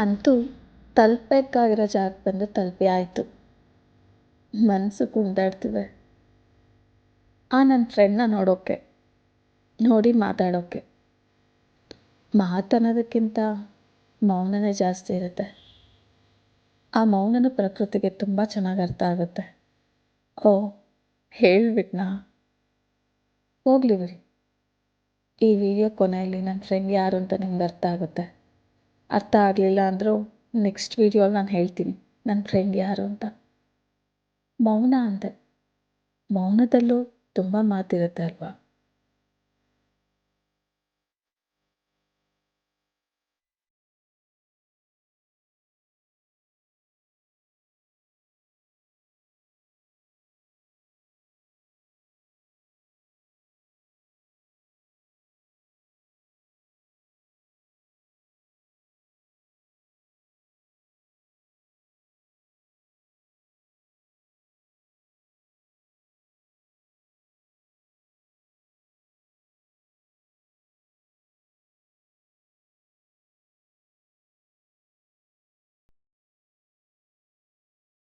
ಅಂತೂ ತಲುಪಬೇಕಾಗಿರೋ ಜಾಗಕ್ಕೆ ಬಂದು ತಲುಪಿ ಆಯಿತು. ಮನಸ್ಸು ಕುಣಿದಾಡ್ತಿದೆ ಆ ನನ್ನ ಫ್ರೆಂಡ್ನ ನೋಡೋಕ್ಕೆ ನೋಡಿ ಮಾತಾಡೋಕ್ಕೆ ಮಾತನ್ನೋದಕ್ಕಿಂತ ಮೌನನೇ ಜಾಸ್ತಿ ಇರುತ್ತೆ. ಆ ಮೌನನ ಪ್ರಕೃತಿಗೆ ತುಂಬ ಚೆನ್ನಾಗಿ ಅರ್ಥ ಆಗುತ್ತೆ. ಓ ಹೇಳಿಬಿಟ್ನಾ ಹೋಗಲಿ ಬಿಡಿ. ಈ ವಿಡಿಯೋ ಕೊನೆಯಲ್ಲಿ ನನ್ನ ಫ್ರೆಂಡ್ ಯಾರು ಅಂತ ನಿಮ್ಗೆ ಅರ್ಥ ಆಗುತ್ತೆ. ಅರ್ಥ ಆಗಲಿಲ್ಲ ಅಂದರೂ ನೆಕ್ಸ್ಟ್ ವೀಡಿಯೋಲಿ ನಾನು ಹೇಳ್ತೀನಿ. ನನ್ನ ಫ್ರೆಂಡ್ ಯಾರು ಅಂತ. ಮೌನ ಅಂದೆ ಮೌನದಲ್ಲೂ ತುಂಬ ಮಾತಿರುತ್ತೆ ಅಲ್ವಾ?